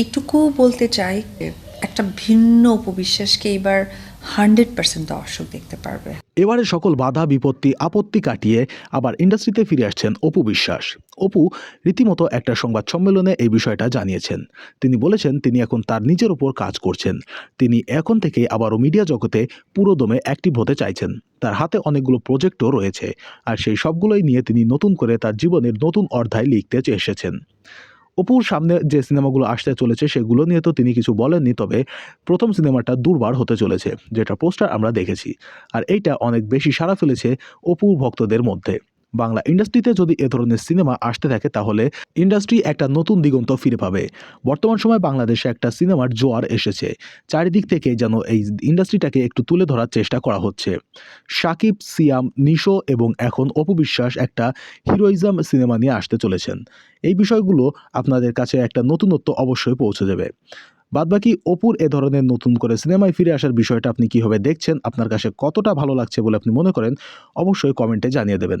এইটুকু বলতে চাই, একটা ভিন্ন উপবিশ্বাসকে এবার হান্ড্রেড পার্সেন্ট দর্শক দেখতে পারবে। এবারে সকল বাধা, বিপত্তি, আপত্তি কাটিয়ে আবার ইন্ডাস্ট্রিতে ফিরে আসছেন অপু বিশ্বাস। অপু রীতিমতো একটা সংবাদ সম্মেলনে এই বিষয়টা জানিয়েছেন। তিনি বলেছেন, তিনি এখন তার নিজের উপর কাজ করছেন। তিনি এখন থেকে আবারও মিডিয়া জগতে পুরোদমে অ্যাক্টিভ হতে চাইছেন। তার হাতে অনেকগুলো প্রজেক্টও রয়েছে। আর সেই সবগুলোই নিয়ে তিনি নতুন করে তার জীবনের নতুন অধ্যায় লিখতে এসেছেন। অপুর সামনে যে সিনেমাগুলো আসতে চলেছে সেগুলো নিয়ে তো তিনি কিছু বলেননি, তবে প্রথম সিনেমাটা দুর্বার হতে চলেছে, যেটা পোস্টার আমরা দেখেছি। আর এইটা অনেক বেশি সাড়া ফেলেছে অপু ভক্তদের মধ্যে। বাংলা ইন্ডাস্ট্রিতে যদি এ ধরনের সিনেমা আসতে থাকে, তাহলে ইন্ডাস্ট্রি একটা নতুন দিগন্ত ফিরে পাবে। বর্তমান সময় বাংলাদেশে একটা সিনেমার জোয়ার এসেছে। চারিদিক থেকে যেন এই ইন্ডাস্ট্রিটাকে একটু তুলে ধরার চেষ্টা করা হচ্ছে। সাকিব, সিয়াম, নিশো এবং এখন অপু বিশ্বাস একটা হিরোইজম সিনেমা নিয়ে আসতে চলেছেন। এই বিষয়গুলো আপনাদের কাছে একটা নতুনত্ব অবশ্যই পৌঁছে দেবে। বাদবাকি অপুর এ ধরনের নতুন করে সিনেমায় ফিরে আসার বিষয়টা আপনি কীভাবে দেখছেন, আপনার কাছে কতটা ভালো লাগছে বলে আপনি মনে করেন, অবশ্যই কমেন্টে জানিয়ে দেবেন।